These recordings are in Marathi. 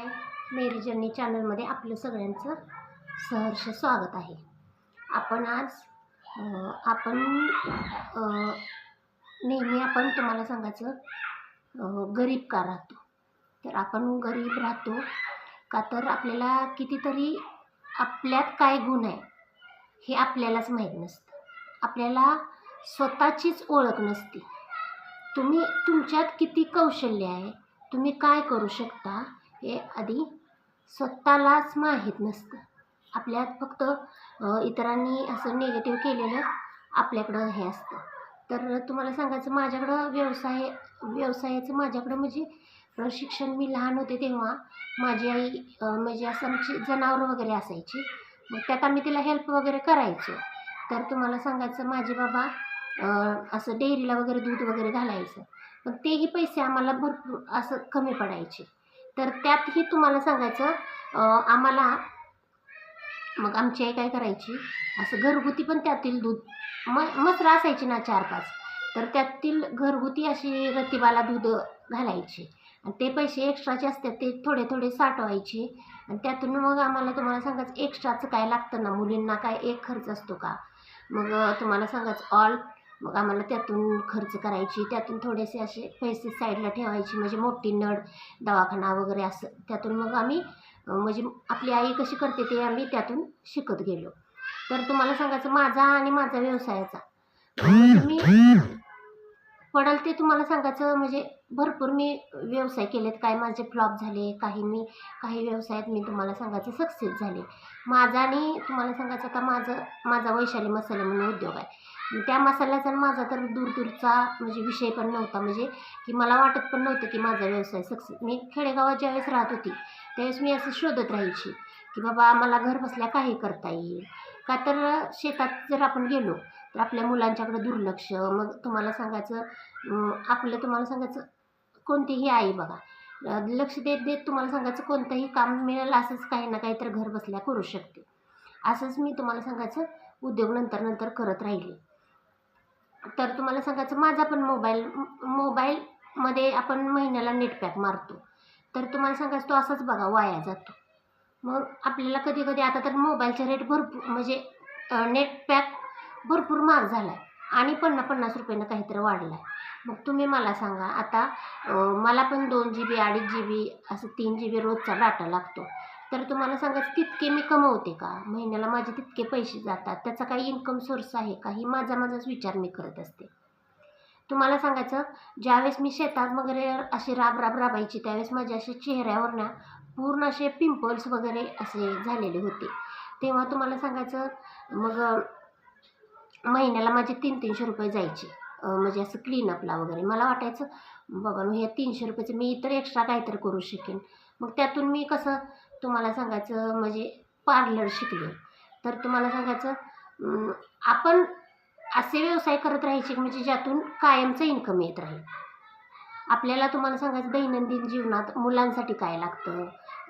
हाय मेरी जर्नी चॅनलमध्ये आपलं सगळ्यांचं सहर्ष स्वागत आहे. आपण आज आपण नेहमी आपण तुम्हाला सांगायचं गरीब का राहतो? तर आपण गरीब राहतो का तर आपल्याला कितीतरी आपल्यात काय गुण आहे हे आपल्यालाच माहीत नसतं. आपल्याला स्वतःचीच ओळख नसते. तुम्ही तुमच्यात किती कौशल्य आहे तुम्ही काय करू शकता हे आधी स्वतःलाच माहीत नसतं. आपल्यात फक्त इतरांनी असं निगेटिव्ह केलेलं आपल्याकडं हे असतं. तर तुम्हाला सांगायचं माझ्याकडं व्यवसाय व्यवसायाचं माझ्याकडं म्हणजे प्रशिक्षण मी लहान होते तेव्हा माझी आई म्हणजे असं आमची जनावरं वगैरे असायची. मग त्यात आम्ही तिला हेल्प वगैरे करायचो. तर तुम्हाला सांगायचं माझे बाबा असं डेअरीला वगैरे दूध वगैरे घालायचं. पण तेही पैसे आम्हाला भरपूर असं कमी पडायचे. तर त्यातही तुम्हाला सांगायचं आम्हाला मग आमची आई काय करायची? असं घरगुती पण त्यातील दूध म मसरा असायची ना चार पाच तर त्यातील घरगुती अशी रतिबाला दूध घालायची. आणि ते पैसे एक्स्ट्राचे असतात ते थोडे थोडे साठवायचे. आणि त्यातून मग आम्हाला तुम्हाला सांगायचं एक्स्ट्राचं काय लागतं ना? मुलींना काय एक खर्च असतो का? मग तुम्हाला सांगायचं ऑल मग आम्हाला त्यातून खर्च करायची त्यातून थोडेसे असे पैसे साईडला ठेवायचे म्हणजे मोठी नळ दवाखाना वगैरे असं. त्यातून मग आम्ही म्हणजे आपली आई कशी करते ते आम्ही त्यातून शिकत गेलो. तर तुम्हाला सांगायचं माझा आणि माझा व्यवसायाचा. तुम्ही मी पडेल ते तुम्हाला सांगायचं म्हणजे भरपूर मी व्यवसाय केलेत. काय माझे फ्लॉप झाले काही मी काही व्यवसायात मी तुम्हाला सांगायचं सक्सेस झाले. माझा आणि तुम्हाला सांगायचं आता माझं माझा वैशाली मसाले म्हणून उद्योग आहे. त्या मसाल्याचा माझा तर दूरदूरचा म्हणजे विषय पण नव्हता. म्हणजे की मला वाटत पण नव्हतं की माझा व्यवसाय सक्सेस. मी खेडेगावात ज्यावेळेस राहत होती त्यावेळेस मी असं शोधत राहायची की बाबा मला घर बसल्या काही करता येईल? का तर शेतात जर आपण गेलो तर आपल्या मुलांच्याकडे दुर्लक्ष. मग तुम्हाला सांगायचं आपलं तुम्हाला सांगायचं कोणतीही आई बघा लक्ष देत देत तुम्हाला सांगायचं कोणतंही काम मिळेल असंच काही ना काही तर घर बसल्या करू शकते. असंच मी तुम्हाला सांगायचं उद्योग नंतर नंतर करत राहिले. तर तुम्हाला सांगायचं माझा पण मोबाईल मोबाईलमध्ये आपण महिन्याला नेटपॅक मारतो. तर तुम्हाला सांगायचं तो असाच बघा वाया जातो. मग आपल्याला कधी कधी आता तर मोबाईलचे रेट भरपूर म्हणजे नेटपॅक भरपूर महाग झाला आहे आणि पन्नास पन्नास रुपयानं काहीतरी वाढला आहे मग तुम्ही मला सांगा आता मला पण दोन जी बी अडीच जी बी असं तीन जी बी रोजचा डाटा लागतो. तर तुम्हाला सांगायचं तितके मी कमवते का? महिन्याला माझे तितके पैसे जातात. त्याचा काही इन्कम सोर्स आहे का? ही माझा माझाच विचार मी करत असते. तुम्हाला सांगायचं ज्यावेळेस मी शेतात वगैरे असे राब राब राबायची त्यावेळेस माझ्या असे चेहऱ्यावर ना पूर्ण असे पिंपल्स वगैरे असे झालेले होते. तेव्हा तुम्हाला सांगायचं मग महिन्याला माझे तीन तीनशे रुपये जायचे. म्हणजे असं क्लीनअपला वगैरे. मला वाटायचं बाबा हे तीनशे रुपयाचं मी इतर एक्स्ट्रा काहीतरी करू शकेन. मग त्यातून मी कसं तुम्हाला सांगायचं म्हणजे पार्लर शिकले. तर तुम्हाला सांगायचं आपण असे व्यवसाय करत राहायचे की म्हणजे ज्यातून कायमचं इन्कम येत राहील. आपल्याला तुम्हाला सांगायचं दैनंदिन जीवनात मुलांसाठी काय लागतं?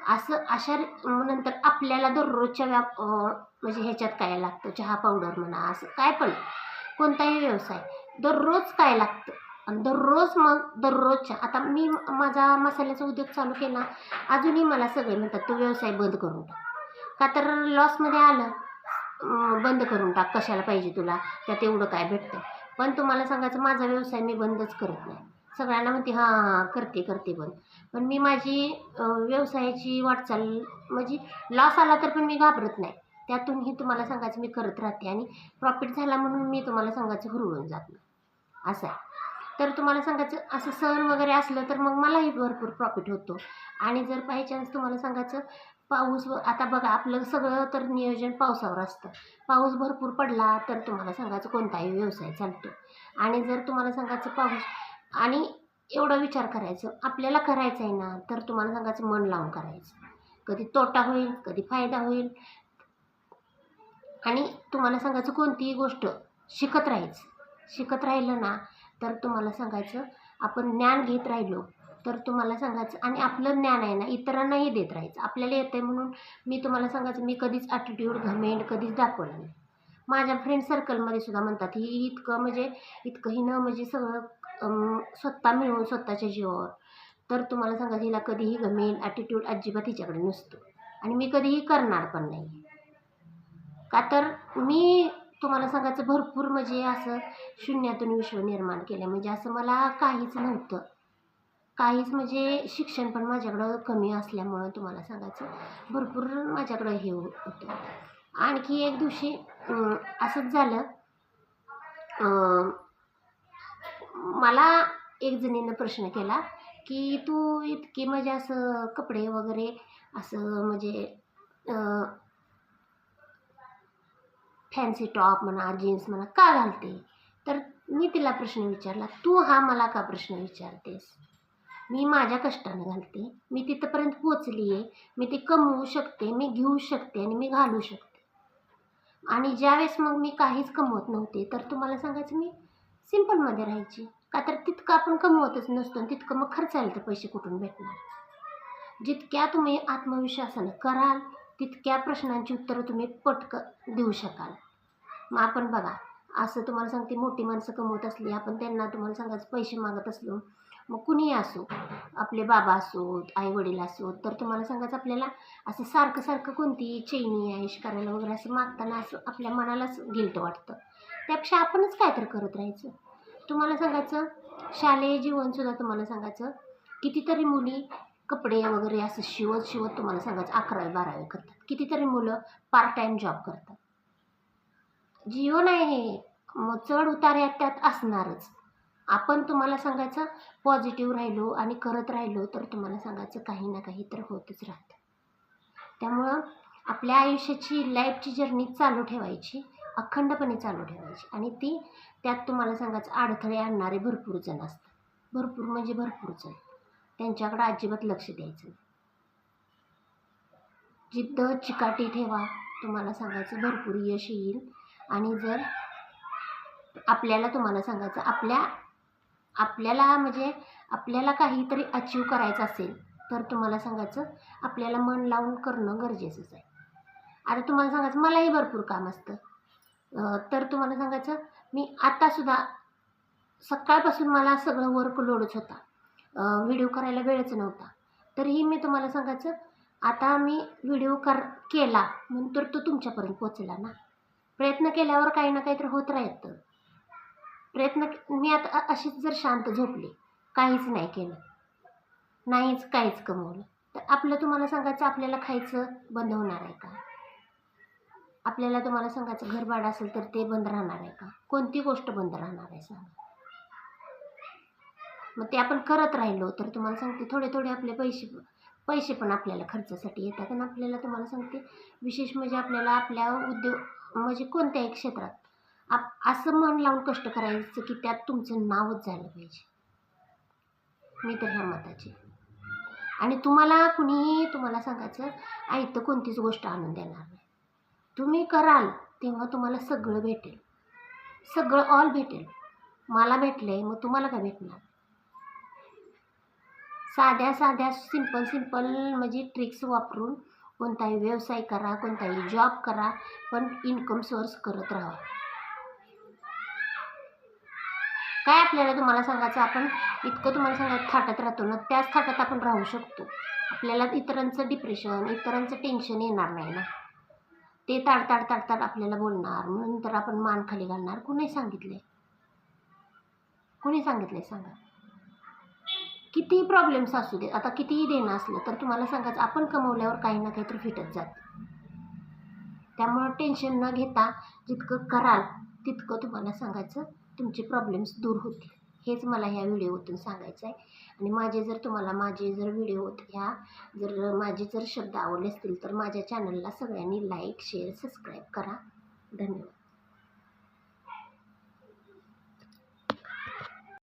असं अशा नंतर आपल्याला दररोजच्या व्याप म्हणजे ह्याच्यात काय लागतं? चहा पावडर म्हणा असं काय पण. कोणताही व्यवसाय. दररोज काय लागतं? आणि दररोज मग दररोजच्या आता मी माझा मसाल्याचा उद्योग चालू केला अजूनही मला सगळे म्हणतात तो व्यवसाय बंद करून टाक. का तर लॉसमध्ये आलं बंद करून टाक कशाला पाहिजे तुला त्यात एवढं काय भेटतं पण तुम्हाला सांगायचं माझा व्यवसाय मी बंदच करत नाही. सगळ्यांना म्हणते हां हां करते करते बंद पण मी माझी व्यवसायाची वाटचाल म्हणजे लॉस आला तर पण मी घाबरत नाही. त्यातूनही तुम्हाला सांगायचं मी करत राहते आणि प्रॉफिट झाला म्हणून मी तुम्हाला सांगायचं हुरळून जात नाही. असं आहे. तर तुम्हाला सांगायचं असं सण वगैरे असलं तर मग मलाही भरपूर प्रॉफिट होतो. आणि जर बाय चान्स तुम्हाला सांगायचं पाऊस आता बघा आपलं सगळं तर नियोजन पावसावर असतं. पाऊस भरपूर पडला तर तुम्हाला सांगायचं कोणताही व्यवसाय चालतो. आणि जर तुम्हाला सांगायचं पाऊस आणि एवढा विचार करायचं आपल्याला करायचं आहे ना तर तुम्हाला सांगायचं मन लावून करायचं. कधी तोटा होईल कधी फायदा होईल. आणि तुम्हाला सांगायचं कोणतीही गोष्ट शिकत राहायचं. शिकत राहिलं ना तर तुम्हाला सांगायचं आपण ज्ञान घेत राहिलो तर तुम्हाला सांगायचं आणि आपलं ज्ञान आहे ना इतरांनाही देत राहायचं. आपल्याला येतं आहे म्हणून मी तुम्हाला सांगायचं मी कधीच ॲटिट्यूड घमेंड कधीच दाखवलं नाही. माझ्या फ्रेंड सर्कलमध्ये सुद्धा म्हणतात ही इतकं म्हणजे इतकं न म्हणजे सगळं स्वतः मिळवून स्वतःच्या जीवावर. तर तुम्हाला सांगायचं हिला कधीही घमेन ॲटिट्यूड अजिबात हिच्याकडे नसतो. आणि मी कधीही करणार पण नाही का तर मी तुम्हाला सांगायचं भरपूर म्हणजे असं शून्यातून विश्व निर्माण केलं. म्हणजे असं मला काहीच नव्हतं. काहीच म्हणजे शिक्षण पण माझ्याकडं कमी असल्यामुळं तुम्हाला सांगायचं भरपूर माझ्याकडं हे होतं. आणखी एक दिवशी असंच झालं. मला एक जणीनं प्रश्न केला की तू इतकी म्हणजे असं कपडे वगैरे असं म्हणजे फॅन्सी टॉप म्हणा जीन्स म्हणा का घालते? तर मी तिला प्रश्न विचारला तू हा मला का प्रश्न विचारतेस? मी माझ्या कष्टानं घालते. मी तिथंपर्यंत पोचली आहे मी ते कमवू शकते मी घेऊ शकते आणि मी घालू शकते. आणि ज्यावेळेस मग मी काहीच कमवत नव्हते तर तुम्हाला सांगायचं मी सिम्पलमध्ये राहायची. का तर तितकं आपण कमवतच नसतो आणि तितकं मग खर्चायला तर पैसे कुठून भेटणार? जितक्या तुम्ही आत्मविश्वासानं कराल तितक्या प्रश्नांची उत्तरं तुम्ही पटकन देऊ शकाल. मग आपण बघा असं तुम्हाला सांगते मोठी माणसं कमवत असली आपण त्यांना तुम्हाला सांगायचं पैसे मागत असलो मग कुणीही असो आपले बाबा असोत आई वडील असोत तर तुम्हाला सांगायचं आपल्याला असं सारखं सारखं कोणती चैनी आयुष करायला वगैरे असं मागताना असं आपल्या मनालाच गिल्ट वाटतं. त्यापेक्षा आपणच काय तर करत राहायचं. तुम्हाला सांगायचं शालेय जीवनसुद्धा तुम्हाला सांगायचं कितीतरी मुली कपडे वगैरे असं शिवत शिवत तुम्हाला सांगायचं अकरावी बारावी करतात. कितीतरी मुलं पार्ट टाईम जॉब करतात. जीवन आहे हे. मग चढ उतार यात त्यात असणारच. आपण तुम्हाला सांगायचं पॉझिटिव्ह राहिलो आणि करत राहिलो तर तुम्हाला सांगायचं काही ना काही तर होतच राहतं. त्यामुळं आपल्या आयुष्याची लाईफची जर्नी चालू ठेवायची अखंडपणे चालू ठेवायची. आणि ती त्यात तुम्हाला सांगायचं अडथळे आणणारे भरपूर जण असतात. भरपूर म्हणजे भरपूर जण. त्यांच्याकडं अजिबात लक्ष द्यायचं नाही. जिद्द चिकाटी ठेवा तुम्हाला सांगायचं भरपूर यश येईल. आणि जर आपल्याला तुम्हाला सांगायचं आपल्या आपल्याला म्हणजे आपल्याला काहीतरी अचीव करायचं असेल तर तुम्हाला सांगायचं आपल्याला मन लावून करणं गरजेचंच आहे. आता तुम्हाला सांगायचं मलाही भरपूर काम असतं. तर तुम्हाला सांगायचं मी आत्तासुद्धा सकाळपासून मला सगळं वर्कलोडच होता. व्हिडिओ करायला वेळच नव्हता. तरीही मी तुम्हाला सांगायचं आता मी व्हिडिओ कर केला म्हणून तर तो तुमच्यापर्यंत पोचला ना. प्रयत्न केल्यावर काही ना काहीतरी होत राहतं. प्रयत्न मी आता अशीच जर शांत झोपली काहीच नाही केलं. नाहीच काहीच कमवलं. तर आपलं तुम्हाला सांगायचं आपल्याला खायचं बंद होणार आहे का? आपल्याला तुम्हाला सांगायचं घर भाडं असेल तर ते बंद राहणार आहे का? कोणती गोष्ट बंद राहणार आहे सांगा. मग ते आपण करत राहिलो तर तुम्हाला सांगते थोडे थोडे आपले पैसे पैसे पण आपल्याला खर्चासाठी येतात आणि आपल्याला तुम्हाला सांगते विशेष म्हणजे आपल्याला आपल्या उद्योग म्हणजे कोणत्याही क्षेत्रात आप असं मन लावून कष्ट करायचं की त्यात तुमचं नावच झालं पाहिजे. मी तर ह्या मताची आणि तुम्हाला कुणीही तुम्हाला सांगायचं आयतं कोणतीच गोष्ट आणून देणार नाही. तुम्ही कराल तेव्हा तुम्हाला सगळं भेटेल. सगळं ऑल भेटेल. मला भेटलं आहे मग तुम्हाला काय भेटणार? साध्या साध्या सिंपल सिंपल म्हणजे ट्रिक्स वापरून कोणताही व्यवसाय करा कोणताही जॉब करा पण इन्कम सोर्स करत राहा. काय आपल्याला तुम्हाला सांगायचं? आपण इतकं तुम्हाला सांगायचं थाटत राहतो ना त्याच थाटात आपण राहू शकतो. आपल्याला इतरांचं डिप्रेशन इतरांचं टेन्शन येणार नाही ना. ते ताड ताड आपल्याला बोलणार. म्हणून तर आपण मान खाली घालणार. कुणी सांगितले कुणी सांगितले सांगा. कितीही प्रॉब्लेम्स असू दे आता कितीही देणं असलं तर तुम्हाला सांगायचं आपण कमवल्यावर काही ना काहीतरी फिटत जातं. त्यामुळं टेन्शन न घेता जितकं कराल तितकं तुम्हाला सांगायचं तुमचे प्रॉब्लेम्स दूर होतील. हेच मला ह्या व्हिडिओतून सांगायचं आहे. आणि माझे जर तुम्हाला माझे जर व्हिडिओ ह्या जर माझे जर शब्द आवडले असतील तर माझ्या चॅनलला सगळ्यांनी लाईक शेअर सबस्क्राईब करा. धन्यवाद.